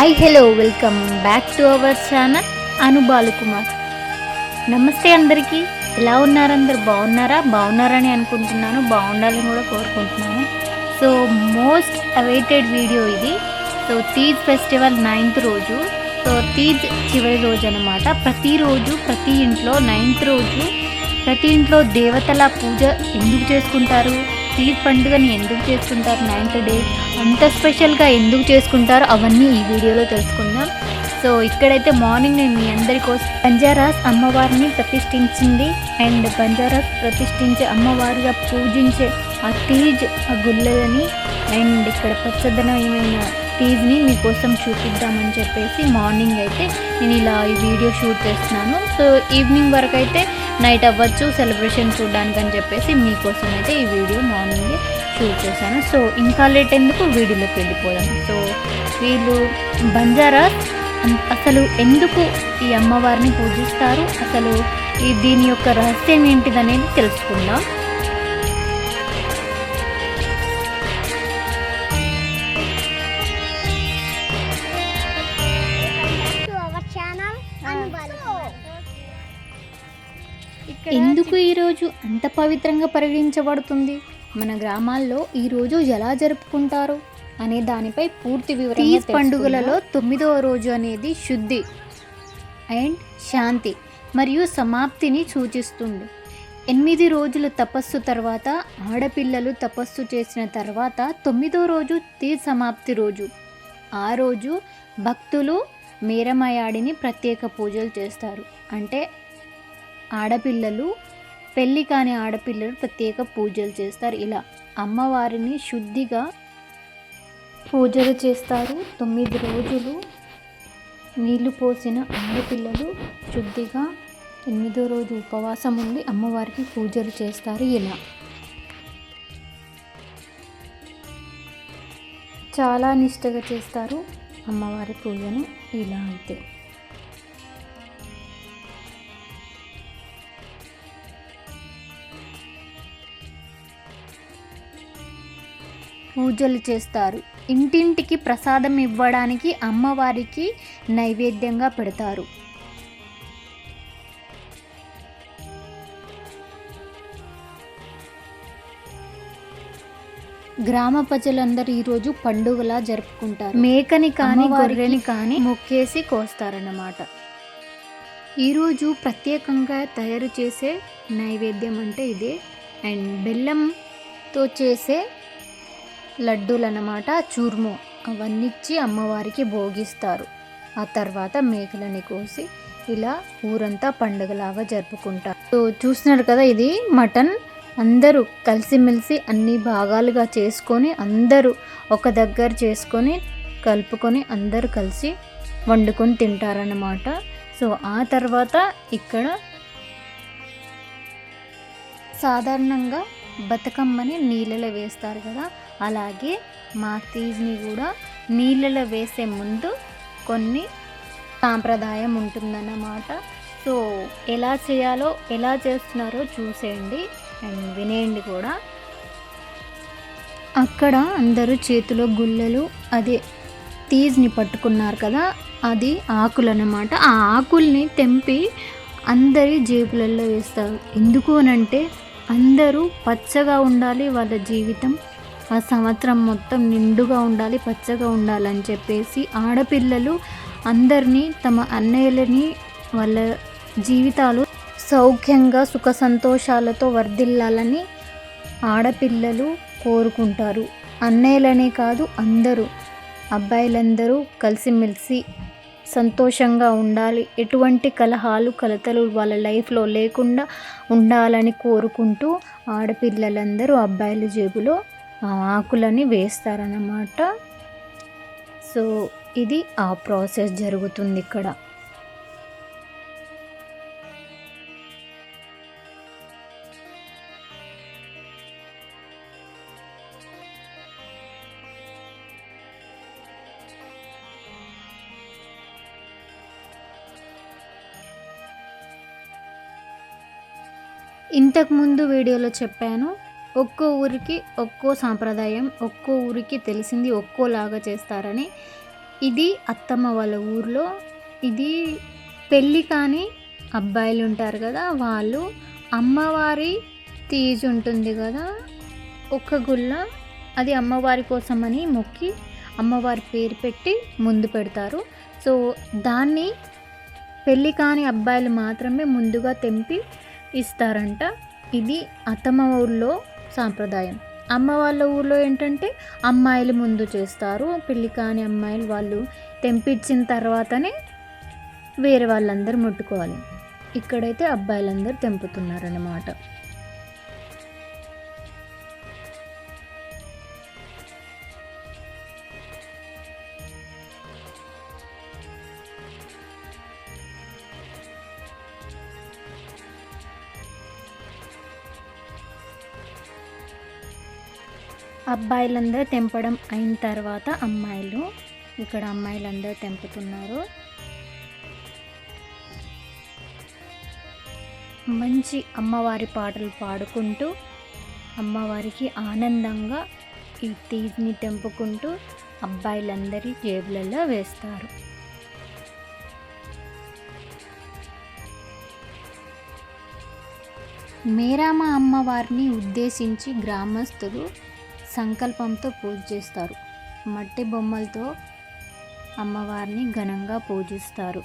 Hi hello welcome back to our channel Anubalu Kumar నమస్తే అందరికీ. ఎలా ఉన్నారు అందరు? బాగున్నారా? బాగున్నారని అనుకుంటున్నాను. బాగుండాలని కూడా కోరుకుంటున్నాను. సో మోస్ట్ అవైటెడ్ వీడియో ఇది. సో తీజ్ ఫెస్టివల్ నైన్త్ రోజు. సో తీజ్ చివరి రోజు అనమాట ప్రతిరోజు ప్రతి ఇంట్లో నైన్త్ రోజు ప్రతి ఇంట్లో దేవతల పూజ ఎందుకు చేసుకుంటారు? ఈ పండుగని ఎందుకు చేసుకుంటారు? నైన్త్ డే అంత స్పెషల్గా ఎందుకు చేసుకుంటారు? అవన్నీ ఈ వీడియోలో తెలుసుకుందాం. సో ఇక్కడైతే మార్నింగ్ నేను మీ అందరి కోసం బంజారాస్ అమ్మవారిని ప్రతిష్ఠించింది. అండ్ బంజారాస్ ప్రతిష్ఠించే అమ్మవారిగా పూజించే ఆ తీజ్ ఆ గుళ్ళని అండ్ ఇక్కడ పచ్చదనమైన తీజ్ని మీకోసం చూపిద్దామని చెప్పేసి మార్నింగ్ అయితే నేను ఇలా ఈ వీడియో షూట్ చేస్తున్నాను. సో ఈవినింగ్ వరకు అయితే నైట్ అవ్వచ్చు సెలబ్రేషన్ చూడడానికి అని చెప్పేసి మీకోసం అయితే ఈ వీడియో మార్నింగే షూట్ చేశాను. సో ఇంకా లేట్ ఎందుకు? వీడియోలోకి వెళ్ళిపోదాం. సో వీళ్ళు బంజారా? అసలు ఎందుకు ఈ అమ్మవారిని పూజిస్తారు? అసలు ఈ దీని యొక్క రహస్యం ఏంటిదనేది తెలుసుకుందాం. ఎందుకు ఈరోజు అంత పవిత్రంగా పరిగణించబడుతుంది? మన గ్రామాల్లో ఈ రోజు ఎలా జరుపుకుంటారు అనే దానిపై పూర్తి వివరణ పండుగలలో తొమ్మిదవ రోజు అనేది శుద్ధి అండ్ శాంతి మరియు సమాప్తిని సూచిస్తుంది. ఎనిమిది రోజుల తపస్సు తర్వాత ఆడపిల్లలు తపస్సు చేసిన తర్వాత తొమ్మిదో రోజు తీజ్ సమాప్తి రోజు. ఆ రోజు భక్తులు మీరమయాడిని ప్రత్యేక పూజలు చేస్తారు. అంటే ఆడపిల్లలు పెళ్ళి కాని ఆడపిల్లలు ప్రత్యేక పూజలు చేస్తారు. ఇలా అమ్మవారిని శుద్ధిగా పూజలు చేస్తారు. తొమ్మిది రోజులు నీళ్ళు పోసిన ఆడపిల్లలు శుద్ధిగా ఎనిమిదో రోజు ఉపవాసం ఉండి అమ్మవారికి పూజలు చేస్తారు. ఇలా చాలా నిష్టగా చేస్తారు అమ్మవారి పూజను. ఇలా అయితే పూజలు చేస్తారు. ఇంటింటికి ప్రసాదం ఇవ్వడానికి అమ్మవారికి నైవేద్యంగా పెడతారు. గ్రామ ప్రజలందరూ ఈరోజు పండుగలా జరుపుకుంటారు. మేకని కానీ గొర్రెని కానీ మొక్కేసి కోస్తారన్నమాట. ఈరోజు ప్రత్యేకంగా తయారు చేసే నైవేద్యం అంటే ఇదే. అండ్ బెల్లంతో చేసే లడ్డూలు అన్నమాట చూర్ము అవన్నీ ఇచ్చి అమ్మవారికి భోగిస్తారు. ఆ తర్వాత మేకలని కోసి ఇలా ఊరంతా పండుగలాగా జరుపుకుంటారు. సో చూస్తున్నారు కదా ఇది? మటన్ అందరూ కలిసిమెలిసి అన్ని భాగాలుగా చేసుకొని అందరూ ఒక దగ్గర చేసుకొని కలుపుకొని అందరూ కలిసి వండుకొని తింటారన్నమాట. సో ఆ తర్వాత ఇక్కడ సాధారణంగా బతుకమ్మని నీళ్ళలో వేస్తారు కదా? అలాగే మా తీజ్ని కూడా నీళ్ళలో వేసే ముందు కొన్ని సాంప్రదాయం ఉంటుందన్నమాట. సో ఎలా చేయాలో ఎలా చేస్తున్నారో చూసేయండి అండ్ వినేయండి కూడా. అక్కడ అందరూ చేతిలో గుల్లలు అదే తీజ్ని పట్టుకున్నారు కదా అది ఆకులు అన్నమాట ఆ ఆకుల్ని తెంపి అందరి జేబులలో వేస్తారు. ఎందుకు అనంటే అందరూ పచ్చగా ఉండాలి వాళ్ళ జీవితం. ఆ సంవత్సరం మొత్తం నిండుగా ఉండాలి పచ్చగా ఉండాలని చెప్పేసి ఆడపిల్లలు అందరినీ తమ అన్నయ్యలని వాళ్ళ జీవితాలు సౌఖ్యంగా సుఖ సంతోషాలతో వర్ధిల్లాలని ఆడపిల్లలు కోరుకుంటారు. అన్నయ్యలనే కాదు అందరూ అబ్బాయిలందరూ కలిసిమెలిసి సంతోషంగా ఉండాలి. ఎటువంటి కలహాలు కలతలు వాళ్ళ లైఫ్లో లేకుండా ఉండాలని కోరుకుంటూ ఆడపిల్లలందరూ అబ్బాయిల జేబులో ఆకులని వేస్తారన్నమాట. సో ఇది ఆ ప్రాసెస్ జరుగుతుంది ఇక్కడ. ఇంతకుముందు వీడియోలో చెప్పాను ఒక్కో ఊరికి ఒక్కో సాంప్రదాయం ఒక్కో ఊరికి తెలిసింది ఒక్కోలాగా చేస్తారని ఇది అత్తమ్మ వాళ్ళ ఊర్లో. ఇది పెళ్ళి కాని అబ్బాయిలు ఉంటారు కదా వాళ్ళు అమ్మవారి తీజ్ ఉంటుంది కదా ఒక్క గుళ్ళ అది అమ్మవారి కోసమని మొక్కి అమ్మవారి పేరు పెట్టి ముందు పెడతారు. సో దాన్ని పెళ్ళి కాని అబ్బాయిలు మాత్రమే ముందుగా తెంపి ఇస్తారంట. ఇది అత్తమ్మ ఊళ్ళో సాంప్రదాయం. అమ్మ వాళ్ళ ఊర్లో ఏంటంటే అమ్మాయిలు ముందు చేస్తారు. పెళ్ళి కాని అమ్మాయిలు వాళ్ళు తెంపించిన తర్వాతనే వేరే వాళ్ళందరూ ముట్టుకోవాలి. ఇక్కడైతే అబ్బాయిలందరూ తెంపుతున్నారన్నమాట. అబ్బాయిలందరూ తెంపడం అయిన తర్వాత అమ్మాయిలు ఇక్కడ అమ్మాయిలందరూ తెంపుతున్నారు. మంచి అమ్మవారి పాటలు పాడుకుంటూ అమ్మవారికి ఆనందంగా ఈ తీజ్ని తెంపుకుంటూ అబ్బాయిలందరి జేబులలో వేస్తారు. మేరామ అమ్మవారిని ఉద్దేశించి గ్రామస్తులు సంకల్పంతో పూజ చేస్తారు. మట్టి బొమ్మలతో అమ్మవారిని ఘనంగా పూజిస్తారు.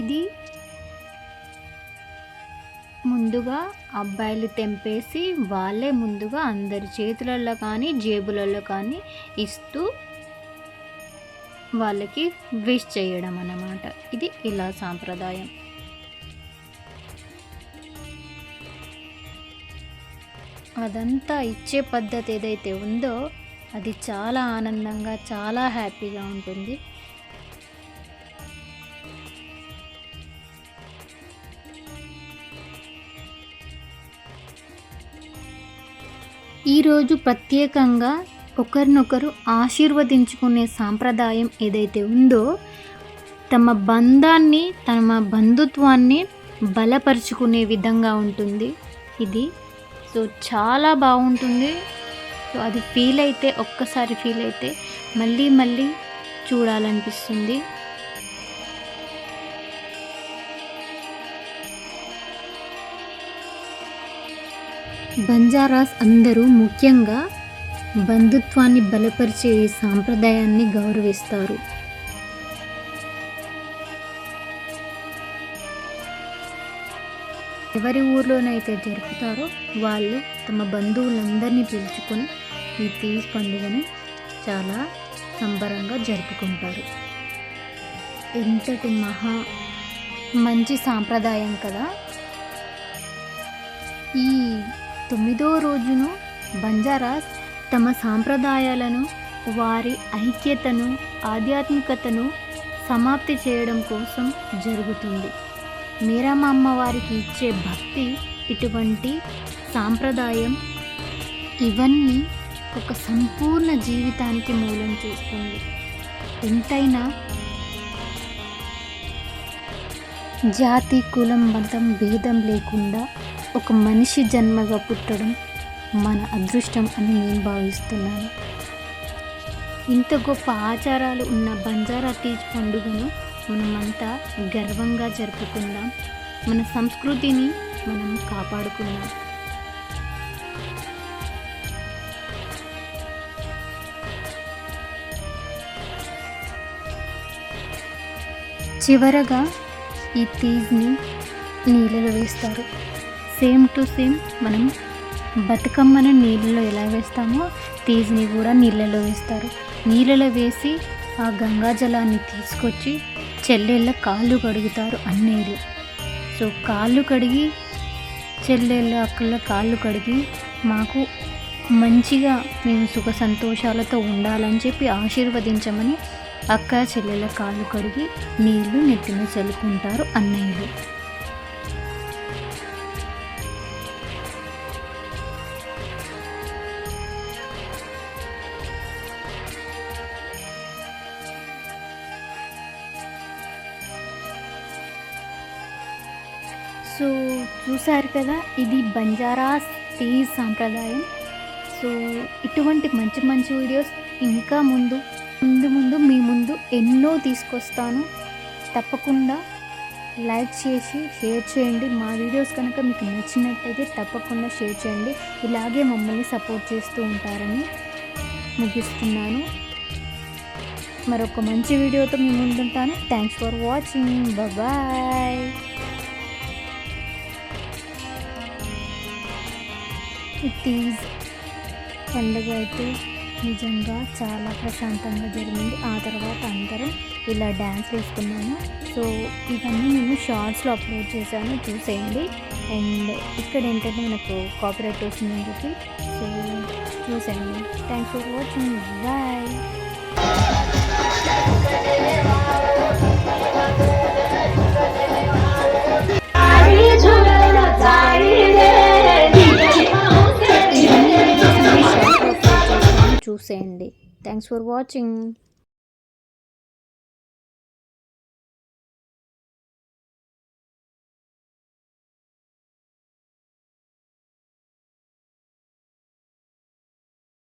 ఇది ముందుగా అబ్బాయిలు తెంపేసి వాళ్ళే ముందుగా అందరి చేతులలో కానీ జేబులలో కానీ ఇస్తూ వాళ్ళకి విష్ చేయడం అన్నమాట ఇది ఇలా సాంప్రదాయం. అదంతా ఇచ్చే పద్ధతి ఏదైతే ఉందో అది చాలా ఆనందంగా చాలా హ్యాపీగా ఉంటుంది. ఈరోజు ప్రత్యేకంగా ఒకరినొకరు ఆశీర్వదించుకునే సాంప్రదాయం ఏదైతే ఉందో తమ బంధాన్ని తమ బంధుత్వాన్ని బలపరుచుకునే విధంగా ఉంటుంది. ఇది సో చాలా బాగుంటుంది. సో అది ఫీల్ అయితే ఒక్కసారి ఫీల్ అయితే మళ్ళీ మళ్ళీ చూడాలనిపిస్తుంది. బంజారాస్ అందరూ ముఖ్యంగా బంధుత్వాన్ని బలపరిచే ఈ సాంప్రదాయాన్ని గౌరవిస్తారు. ఎవరి ఊర్లోనైతే జరుపుతారో వాళ్ళు తమ బంధువులందరినీ పిలుచుకొని ఈ తీజ్ పండుగని చాలా సంబరంగా జరుపుకుంటారు. ఎంతటి మహా మంచి సాంప్రదాయం కదా! ఈ తొమ్మిదో రోజును బంజారాస్ తమ సాంప్రదాయాలను వారి ఐక్యతను ఆధ్యాత్మికతను సమాప్తి చేయడం కోసం జరుగుతుంది. మీరమ్మ అమ్మవారికి ఇచ్చే భక్తి ఇటువంటి సాంప్రదాయం ఇవన్నీ ఒక సంపూర్ణ జీవితానికి మూలం చేస్తుంది. ఎంతైనా జాతి కులం మతం భేదం లేకుండా ఒక మనిషి జన్మగా పుట్టడం మన అదృష్టం అని నేను భావిస్తున్నాను. ఇంత గొప్ప ఆచారాలు ఉన్న బంజారా తీజ్ పండుగను మనమంతా గర్వంగా జరుపుకుందాం. మన సంస్కృతిని మనం కాపాడుకుందాం. చివరగా ఈ తీజ్ని నీళ్ళలో వేస్తారు. సేమ్ టు సేమ్ మనం బతుకమ్మను నీళ్ళలో ఎలా వేస్తామో తీజ్ని కూడా నీళ్ళలో వేస్తారు. నీళ్ళలో వేసి ఆ గంగా జలాన్ని తీసుకొచ్చి చెల్లెళ్ళ కాళ్ళు కడుగుతారు అన్నయ్యలు. సో కాళ్ళు కడిగి చెల్లెళ్ళ అక్కల కాళ్ళు కడిగి మాకు మంచిగా మేము సుఖ సంతోషాలతో ఉండాలని చెప్పి ఆశీర్వదించమని అక్క చెల్లెళ్ళ కాళ్ళు కడిగి నీళ్ళు నెత్తిన చల్లుకుంటారు అన్నయ్యలు. సో చూసారు కదా ఇది బంజారా టీ సాంప్రదాయం. సో ఇటువంటి మంచి మంచి వీడియోస్ ఇంకా ముందు ముందు ముందు మీ ముందు ఎన్నో తీసుకొస్తాను. తప్పకుండా లైక్ చేసి షేర్ చేయండి. మా వీడియోస్ కనుక మీకు నచ్చినట్టయితే తప్పకుండా షేర్ చేయండి. ఇలాగే మమ్మల్ని సపోర్ట్ చేస్తూ ఉంటారని ముగిస్తున్నాను. మరొక మంచి వీడియోతో మీ ముందుంటాను. Thanks for watching bye Teej పండుగ అయితే నిజంగా చాలా ప్రశాంతంగా జరిగింది. ఆ తర్వాత అందరం ఇలా డ్యాన్స్ వేసుకున్నాము. సో ఇవన్నీ నేను షార్ట్స్లో అప్లోడ్ చేశాను చూసేయండి. అండ్ ఇక్కడ ఏంటంటే మనకు కాపీరైట్ వస్తుందని చెప్పి సో చూసేయండి. థ్యాంక్స్ ఫర్ వాచింగ్ బాయ్ చూసేయండి. Thanks for watching